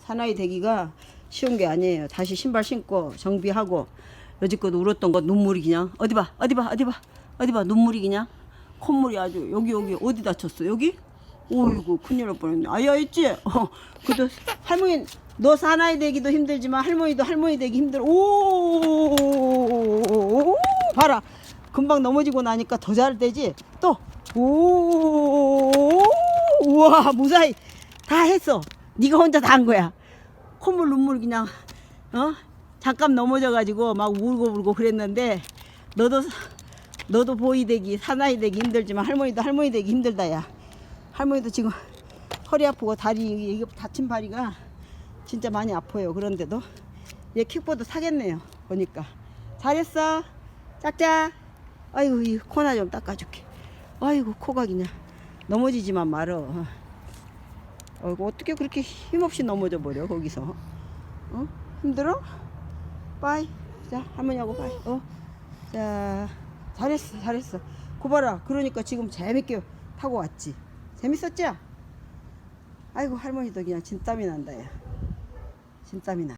사나이 되기가 쉬운 게 아니에요. 다시 신발 신고 정비하고 여지껏 울었던 거 눈물이 그냥 어디 봐 어디 봐 어디 봐 어디 봐 눈물이 그냥 콧물이 아주 여기 여기 어디 다쳤어 여기? 오이고 큰일 날 뻔했네. 아야 있지? 어, 그래도 할머니 너 사나이 되기도 힘들지만 할머니도 할머니 되기 힘들어. 오 봐라 금방 넘어지고 나니까 더 잘 되지? 또 오, 우와 무사히 다 했어. 네가 혼자 다 한 거야. 콧물 눈물 그냥 어 잠깐 넘어져가지고 막 울고 울고 그랬는데 너도 너도 보이 되기 사나이 되기 힘들지만 할머니도 할머니 되기 힘들다야. 할머니도 지금 허리 아프고 다리 이게 다친 발이가 진짜 많이 아파요. 그런데도 얘 킥보드 사겠네요. 보니까 잘했어. 짝짝. 아이고 이 코나 좀 닦아줄게. 아이고 코가 그냥 넘어지지만 말어. 어이구 어떻게 그렇게 힘없이 넘어져 버려 거기서? 어? 힘들어? 빠이. 자 할머니하고 빠이. 어. 자 잘했어 잘했어. 고봐라. 그러니까 지금 재밌게 타고 왔지. 재밌었지? 아이고 할머니도 그냥 진땀이 난다 야. 진땀이 나.